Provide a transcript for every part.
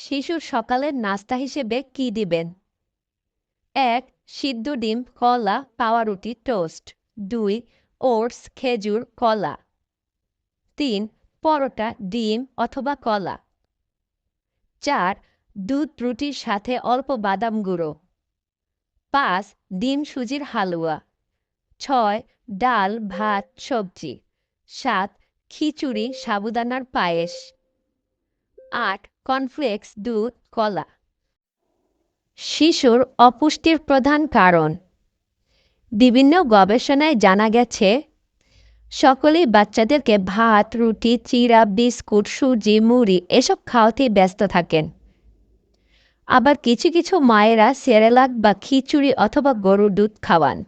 শিশুর সকালের নাস্তা হিসেবে কি দিবেন? এক, সিদ্ধ ডিম, কলা পাউরুটি টোস্ট। দুই, ওটস, খেজুর, কলা। তিন, পরোটা, ডিম অথবা কলা। চার, দুধ রুটির সাথে অল্প বাদাম গুঁড়ো। পাঁচ, ডিম সুজির হালুয়া। ছয়, ডাল, ভাত, সবজি। সাত, খিচুড়ি, সাবুদানার পায়েস। আট কর্নফ্লেক্স দুধ কলা। শিশুর অপুষ্টির প্রধান কারণ। বিভিন্ন গবেষণায় জানা গেছে, সকলেই বাচ্চাদেরকে ভাত, রুটি, চিরা, বিস্কুট, সুজি, মুড়ি এসব খাওয়াতেই ব্যস্ত থাকেন। আবার কিছু কিছু মায়েরা সেরেলাক বা খিচুড়ি অথবা গরুর দুধ খাওয়ান।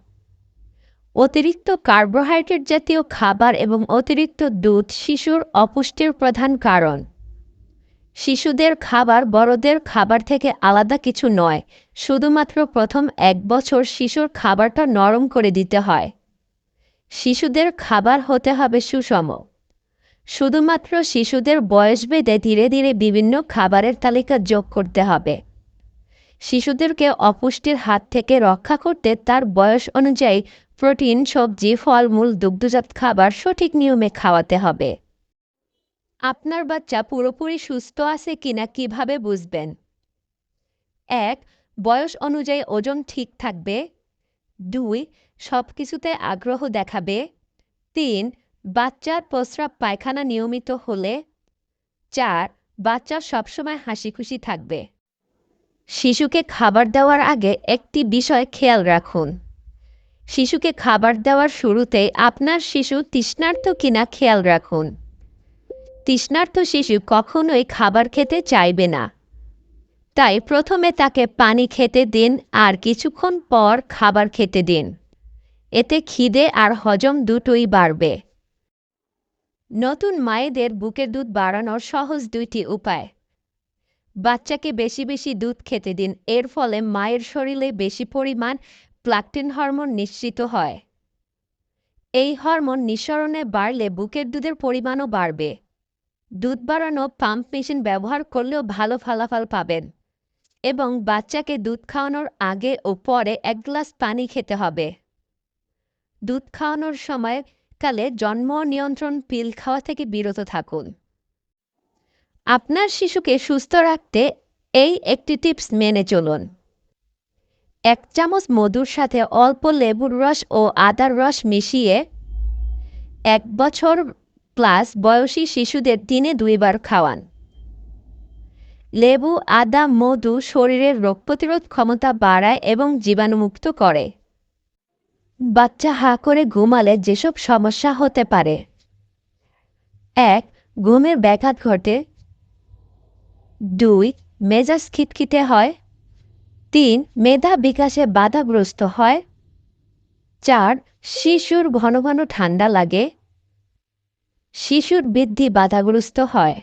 অতিরিক্ত কার্বোহাইড্রেট জাতীয় খাবার এবং অতিরিক্ত দুধ শিশুর অপুষ্টির প্রধান কারণ। শিশুদের খাবার বড়দের খাবার থেকে আলাদা কিছু নয়, শুধুমাত্র প্রথম এক বছর শিশুর খাবারটা নরম করে দিতে হয়। শিশুদের খাবার হতে হবে সুষম। শুধুমাত্র শিশুদের বয়স বেঁধে ধীরে ধীরে বিভিন্ন খাবারের তালিকা যোগ করতে হবে। শিশুদেরকে অপুষ্টির হাত থেকে রক্ষা করতে তার বয়স অনুযায়ী প্রোটিন, সবজি, ফলমূল, দুগ্ধজাত খাবার সঠিক নিয়মে খাওয়াতে হবে। আপনার বাচ্চা পুরোপুরি সুস্থ আছে কিনা কীভাবে বুঝবেন? এক, বয়স অনুযায়ী ওজন ঠিক থাকবে। দুই সব কিছুতে আগ্রহ দেখাবে। তিন, বাচ্চার প্রস্রাব পায়খানা নিয়মিত হলে। চার, বাচ্চা সবসময় হাসি খুশি থাকবে। শিশুকে খাবার দেওয়ার আগে একটি বিষয় খেয়াল রাখুন। শিশুকে খাবার দেওয়ার শুরুতেই আপনার শিশু তৃষ্ণার্ত কিনা খেয়াল রাখুন। তৃষ্ণার্ত শিশু কখনোই খাবার খেতে চাইবে না। তাই প্রথমে তাকে পানি খেতে দিন আর কিছুক্ষণ পর খাবার খেতে দিন। এতে খিদে আর হজম দুটোই বাড়বে। নতুন মায়েদের বুকের দুধ বাড়ানোর সহজ দুইটি উপায়। বাচ্চাকে বেশি বেশি দুধ খেতে দিন, এর ফলে মায়ের শরীরে বেশি পরিমাণ প্লাকটিন হরমোন নিশ্চিত হয়। এই হরমোন নিঃসরণে বাড়লে বুকের দুধের পরিমাণও বাড়বে। দুধ বাড়ানো পাম্প মেশিন ব্যবহার করলেও ভালো ফলাফল পাবেন এবং বাচ্চাকে দুধ খাওয়ানোর আগে ও পরে এক গ্লাস পানি খেতে হবে। দুধ খাওয়ানোর সময় কালে জন্ম নিয়ন্ত্রণ পিল খাওয়া থেকে বিরত থাকুন। আপনার শিশুকে সুস্থ রাখতে এই একটি টিপস মেনে চলুন। এক চামচ মধুর সাথে অল্প লেবুর রস ও আদার রস মিশিয়ে এক বছর প্লাস বয়সী শিশুদের দিনে দুইবার খাওয়ান। লেবু, আদা, মধু শরীরের রোগ প্রতিরোধ ক্ষমতা বাড়ায় এবং জীবাণুমুক্ত করে। বাচ্চা হা করে ঘুমালে যেসব সমস্যা হতে পারে। এক, ঘুমের ব্যাঘাত ঘটে। দুই, মেজাজ খিটখিটে হয়। তিন, মেধা বিকাশে বাধাগ্রস্ত হয়। চার, শিশুর ঘন ঘন ঠান্ডা লাগে। শিশুর বৃদ্ধি বাধাগ্রস্ত হয়।